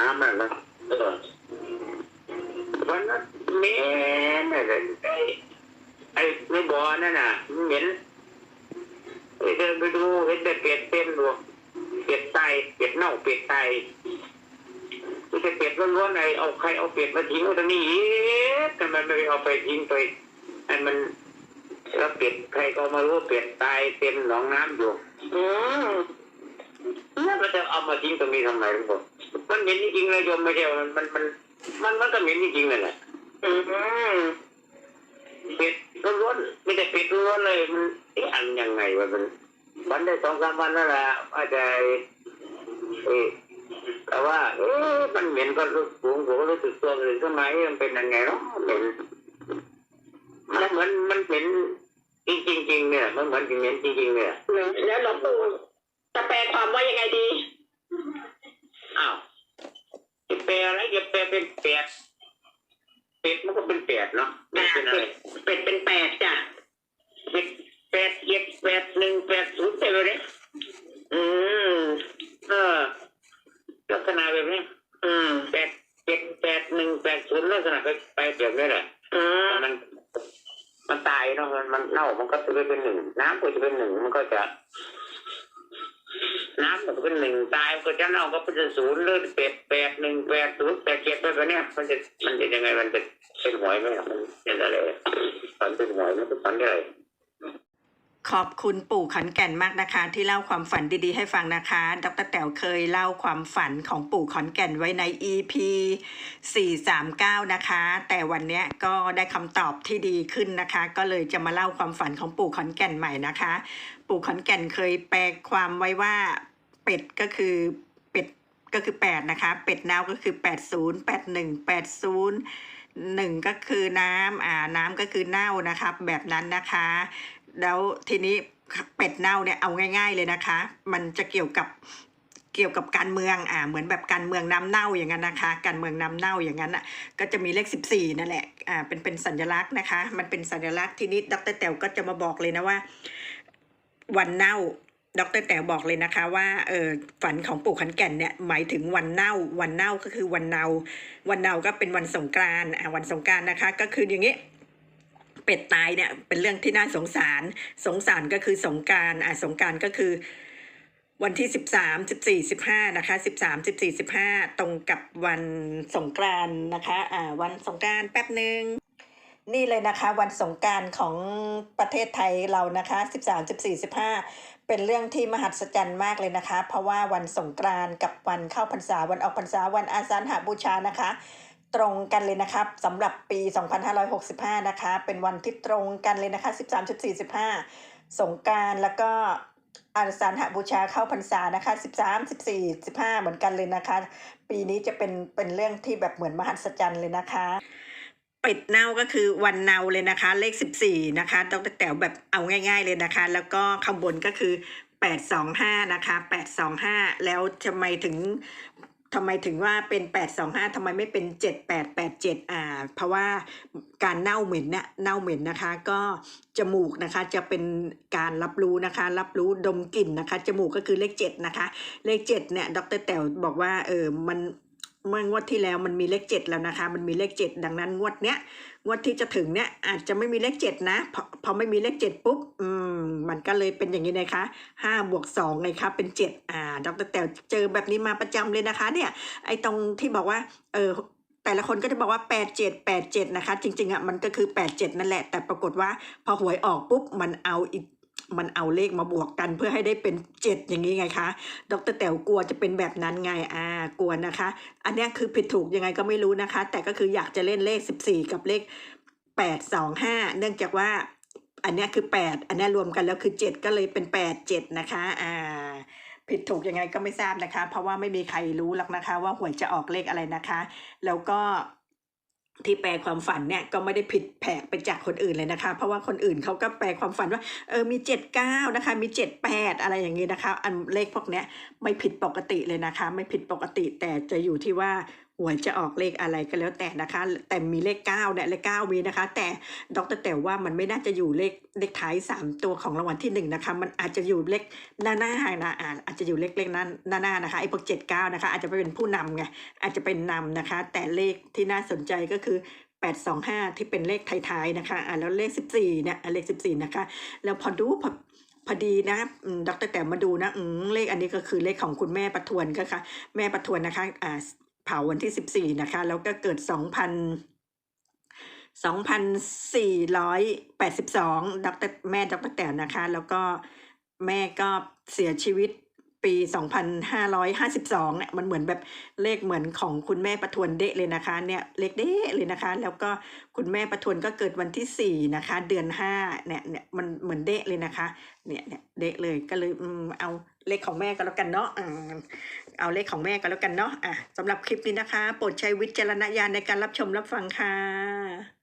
น้ำมันนะเออวันนั้นเหม็นอะไรไอ้ไอ้ในบ่อนั่นน่ะเหม็นไปเดินไปดูเห็นแต่เป็ดเต็มดูเป็ดตายเป็ดเน่าเป็ดตายไม่ใช่เป็ดล้วนๆไอ้เอาใครเอาเป็ดมาทิ้งไว้ตรงนี้ทำไมไม่เอาไปทิ้งไปให้มันแล้วเป็ดใครก็มารู้เป็ดตายเต็มหนองน้ำอยู่อืม มันจะเอามาทิ้งตรงนี้ทำไมลูกมันเหม็นจริงๆเลยโยมไม่ใช่ว่ามันมันมันมันมันก็เหม็นจริงๆเลยแหละอืมเป็ดล้วนๆไม่ใช่เป็ดล้วนๆเลยมันเอ๊ะอันยังไงวะมันวันได้สองสามวันนั่นแหละอาจจะเออแต่ว่าเอ๊ะมันเหม็นก็รู้สูงผมก็รู้สึกตัวเลยทำไมมันเป็นยังไงเนาะเหม็นมันเหมือนมันเหม็นจริงๆเนี่ยมันเหมือนเหม็นจริงๆเนี่ยแล้วหลวงปู่ จะแปลความว่ายังไงดี อ้าวจะแปลอะไรจะแปลเป็นแปดเป็ดมันก็เป็นแปดเนาะไม่เป็นอะไรเป็ดเป็นแปดจ้ะเป็ดแปดเจ็ดแปดหนึ่งแปดศูนย์ไปเลยเนี่ยอืมเออลักษณะแบบนี้อืมแปดเจ็ดแปดหนึ่งแปดศูนย์ลักษณะไปไปแบบนี้แหละอืมมัน มันตายเนาะมันมันเน่ามันก็จะไปเป็นหนึ่งน้ำก็จะเป็นหนึ่งมันก็จะ น้ำมันก็เป็นหนึ่งตายก็จะเน่าก็เป็นศูนย์เลือดเป็ดแปดหนึ่งแปดศูนย์แปดเจ็ดไปแบบเนี้ยมันจะมันจะยังไงมันจะเป็นหวยไหมมันเป็นอะไรฝันเป็นหวยมันเป็นฝันอะไรขอบคุณปู่ขอนแก่นมากนะคะ ที่เล่าความฝันดีๆให้ฟังนะคะ ดรแต๋วเคยเล่าความฝันของปู่ขอนแก่นไว้ใน EP 439 นะคะ แต่วันนี้ก็ได้คำตอบที่ดีขึ้นนะคะ ก็เลยจะมาเล่าความฝันของปู่ขอนแก่นใหม่นะคะ ปู่ขอนแก่นเคยแปลความไว้ว่า เป็ดก็คือเป็ดก็คือ 8 นะคะ เป็ดนาวก็คือ 80 81 80หนึ่งก็คือน้ำอ่าน้ำก็คือเน่านะครับแบบนั้นนะคะ แล้วทีนี้เป็ดเน่าเนี่ยเอาง่าย ๆเลยนะคะ มันจะเกี่ยวกับเกี่ยวกับการเมืองอ่าเหมือนแบบการเมืองน้ำเน่าอย่างนั้นนะคะ การเมืองน้ำเน่าอย่างนั้นอะก็จะมีเลข 14นั่นแหละอ่าเป็นเป็นสัญลักษณ์นะคะ มันเป็นสัญลักษณ์ทีนี้ดรแต๋วก็จะมาบอกเลยนะว่า วันเน่า ดรแต๋วบอกเลยนะคะว่าเออฝันของปู่ขันแก่นเนี่ยหมายถึงวันเน่า วันเน่าก็คือวันเนาวันเนาก็เป็นวันสงกรานต์อ่าวันสงกรานต์นะคะ ก็คืออย่างนี้เป็ดตายเนี่ยเป็นเรื่องที่น่าสงสาร สงสารก็คือสงการอ่าสงการก็คือวันที่สิบสามสิบสี่สิบห้านะคะสิบสามสิบสี่สิบห้าตรงกับวันสงกรานต์นะคะอ่าวันสงกรานต์แป๊บหนึ่ง นี่เลยนะคะ วันสงการของประเทศไทยเรานะคะสิบสามสิบสี่สิบห้าเป็นเรื่องที่มหัศจรรย์มากเลยนะคะ เพราะว่าวันสงกรานต์กับวันเข้าพรรษาวันออกพรรษาวันอาสาฬหาบูชานะคะ ตรงกันเลยนะครับสำหรับปี 2565 นะคะ เป็นวันที่ตรงกันเลยนะคะ 13 14 15 สงการแล้วก็อาสาฬหบูชาเข้าพรรษานะคะ 13 14 15 เหมือนกันเลยนะคะ ปีนี้จะเป็นเป็นเรื่องที่แบบเหมือนมหัศจรรย์เลยนะคะ เป็ดเน่าก็คือวันเน่าเลยนะคะ เลข 14 นะคะดรแต๋วแบบเอาง่าย ๆเลยนะคะ แล้วก็ข้างบนก็คือ 825 นะคะ 825 แล้วทำไมถึงทำไมถึงว่าเป็น 825ทำไมไม่เป็น 7887 อ่า เพราะว่าการเน่าเหม็นเนี่ยเน่าเหม็นนะคะ ก็จมูกนะคะจะเป็นการรับรู้นะคะ รับรู้ดมกลิ่นนะคะ จมูกก็คือเลข 7 นะคะ เลข 7 เนี่ย ดรแต๋วบอกว่า เออ มัน เมื่องวดที่แล้วมันมีเลขเจ็ดแล้วนะคะ มันมีเลขเจ็ดดังนั้นงวดเนี้ยงวดที่จะถึงเนี้ยอาจจะไม่มีเลขเจ็ดนะพอพอไม่มีเลขเจ็ดปุ๊บอืมมันก็เลยเป็นอย่างนี้นะคะห้าบวกสองไงคะเป็นเจ็ดอ่าดรแต๋วเจอแบบนี้มาประจำเลยนะคะ เนี่ย ไอ้ตรงที่บอกว่าเออแต่ละคนก็จะบอกว่าแปดเจ็ดแปดเจ็ดนะคะ จริงๆอะมันก็คือแปดเจ็ดนั่นแหละ แต่ปรากฏว่าพอหวยออกปุ๊บ มันเอาอีก มันเอาเลขมาบวกกันเพื่อให้ได้เป็นเจ็ดอย่างนี้ไงคะ ดรแต๋วกลัวจะเป็นแบบนั้นไงอ่ากลัวนะคะ อันนี้คือผิดถูกยังไงก็ไม่รู้นะคะ แต่ก็คืออยากจะเล่นเลข 14 กับเลข 8 2 5 เนื่องจากว่าอันนี้คือ 8 อันนี้รวมกันแล้วคือ 7 ก็เลยเป็น 8 7 นะคะอ่าผิดถูกยังไงก็ไม่ทราบนะคะ เพราะว่าไม่มีใครรู้หรอกนะคะ ว่าหวยจะออกเลขอะไรนะคะ แล้วก็ ที่แปลความฝันเนี่ยก็ไม่ได้ผิดแผกไปจากคนอื่นเลยนะคะ เพราะว่าคนอื่นเขาก็แปลความฝันว่าเออมีเจ็ดเก้านะคะ มีเจ็ดแปดอะไรอย่างนี้นะคะ อันเลขพวกเนี้ยไม่ผิดปกติเลยนะคะ ไม่ผิดปกติแต่จะอยู่ที่ว่าหวยจะออกเลขอะไรก็แล้วแต่นะคะ แต่มีเลขเก้าเนี่ยเลขเก้ามีนะคะ แต่ดรแต่ว่ามันไม่น่าจะอยู่เลขเลขท้ายสามตัวของรางวัลที่หนึ่งนะคะ มันอาจจะอยู่เลขหน้าหน้านะอ่าอาจจะอยู่เลขเลขหน้าหน้าหน้านะคะไอ้พวกเจ็ดเก้านะคะ อาจจะไปเป็นผู้นำไงอาจจะเป็นนำนะคะ แต่เลขที่น่าสนใจก็คือแปดสองห้าที่เป็นเลขท้ายๆนะคะอ่าแล้วเลขสิบสี่เนี่ยเลขสิบสี่นะคะ แล้วพอดูพอพอดีนะอืมดรแต่มาดูนะอืเลขอันนี้ก็คือเลขของคุณแม่ประทวนก็ค่ะ แม่ประทวนนะคะอ่า เผาวันที่สิบสี่นะคะ แล้วก็เกิดสองพันสองพันสี่ร้อยแปดสิบสองดรแม่ดรแต่นะคะ แล้วก็แม่ก็เสียชีวิต ปีสองพันห้าร้อยห้าสิบสองเนี่ยมันเหมือนแบบเลขเหมือนของคุณแม่ประทวนเดะเลยนะคะเนี่ยเลขเดะเลยนะคะ แล้วก็คุณแม่ประทวนก็เกิดวันที่สี่นะคะ เดือนห้าเนี่ยเนี่ยมันเหมือนเดะเลยนะคะเนี่ยเนี่ยเดะเลยก็เลยอืมเอาเลขของแม่ก็แล้วกันเนาะเอาเลขของแม่ก็แล้วกันเนาะอะสำหรับคลิปนี้นะคะ โปรดใช้วิจารณญาณในการรับชมรับฟังค่ะ